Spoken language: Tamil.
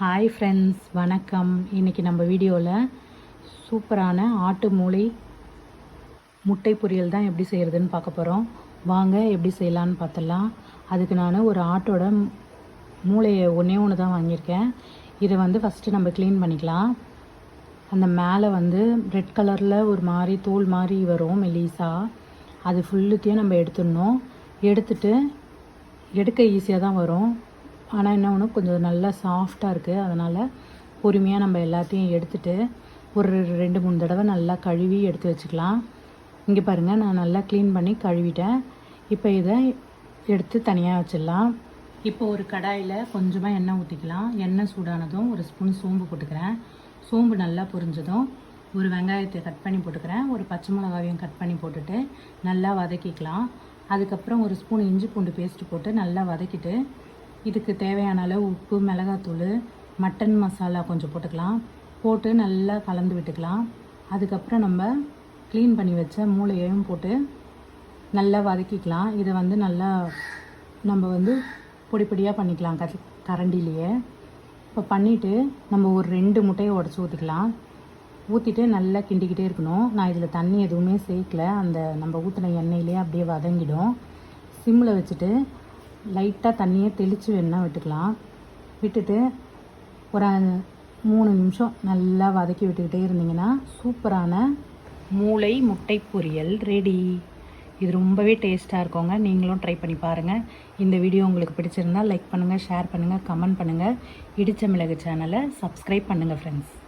ஹாய் ஃப்ரெண்ட்ஸ் வணக்கம். இன்றைக்கி நம்ம வீடியோவில் சூப்பரான ஆட்டு மூளை முட்டை பொரியல் தான் எப்படி செய்கிறதுன்னு பார்க்க போகிறோம் வாங்க எப்படி செய்யலான்னு பார்த்துடலாம். அதுக்கு நான் ஒரு ஆட்டோட மூளையை ஒன்றே ஒன்று தான் வாங்கியிருக்கேன். இதை வந்து ஃபஸ்ட்டு நம்ம க்ளீன் பண்ணிக்கலாம். அந்த மேலே வந்து ரெட் கலரில் ஒரு மாதிரி தோல் மாதிரி வரும் மெலிசா. அது ஃபுல்லுத்தையும் நம்ம எடுத்துடணும். எடுத்துட்டு எடுக்க ஈஸியாக தான் வரும். ஆனால் என்ன ஒன்று கொஞ்சம் நல்லா சாஃப்டாக இருக்குது அதனால் பொறுமையாக நம்ம எல்லாத்தையும் எடுத்துகிட்டு ஒரு ரெண்டு மூணு தடவை நல்லா கழுவி எடுத்து வச்சுக்கலாம். இங்கே பாருங்கள் நான் நல்லா க்ளீன் பண்ணி கழுவிட்டேன். இப்போ இதை எடுத்து தனியாக வச்சிடலாம். இப்போ ஒரு கடாயில் கொஞ்சமாக எண்ணெய் ஊற்றிக்கலாம் எண்ணெய் சூடானதும் ஒரு ஸ்பூன் சோம்பு போட்டுக்கிறேன். சோம்பு நல்லா பொரிஞ்சதும் ஒரு வெங்காயத்தை கட் பண்ணி போட்டுக்கிறேன். ஒரு பச்சை மிளகாவையும் கட் பண்ணி போட்டுட்டு நல்லா வதக்கிக்கலாம். அதுக்கப்புறம் ஒரு ஸ்பூன் இஞ்சி பூண்டு பேஸ்ட் போட்டு நல்லா வதக்கிட்டு இதுக்கு தேவையான அளவு உப்பு மிளகாத்தூள் மட்டன் மசாலா கொஞ்சம் போட்டுக்கலாம். போட்டு நல்லா கலந்து விட்டுக்கலாம். அதுக்கப்புறம் நம்ம க்ளீன் பண்ணி வச்ச மூளையையும் போட்டு நல்லா வதக்கிக்கலாம். இதை வந்து நல்லா நம்ம வந்து பொடி பொடியாக பண்ணிக்கலாம். கர கரண்டிலேயே. இப்போ பண்ணிவிட்டு நம்ம ஒரு ரெண்டு முட்டையை உடச்சி ஊற்றிக்கலாம் ஊற்றிட்டு நல்லா கிண்டிக்கிட்டே இருக்கணும். நான் இதில் தண்ணி எதுவுமே சேர்க்கல. அந்த நம்ம ஊற்றின எண்ணெயிலே அப்படியே வதங்கிடும். சிம்மில் வச்சுட்டு லைட்டாக தண்ணியை தெளித்து வேணால் விட்டுக்கலாம். விட்டுட்டு ஒரு மூணு நிமிஷம் நல்லா வதக்கி விட்டுக்கிட்டே இருந்தீங்கன்னா சூப்பரான மூளை முட்டை பொரியல் ரெடி. இது ரொம்பவே டேஸ்ட்டாக இருக்கோங்க. நீங்களும் ட்ரை பண்ணி பாருங்கள் இந்த வீடியோ உங்களுக்கு பிடிச்சிருந்தா லைக் பண்ணுங்கள் ஷேர் பண்ணுங்கள் கமெண்ட் பண்ணுங்கள் இடித்த மிளகு சேனலை சப்ஸ்கிரைப் பண்ணுங்கள் ஃப்ரெண்ட்ஸ்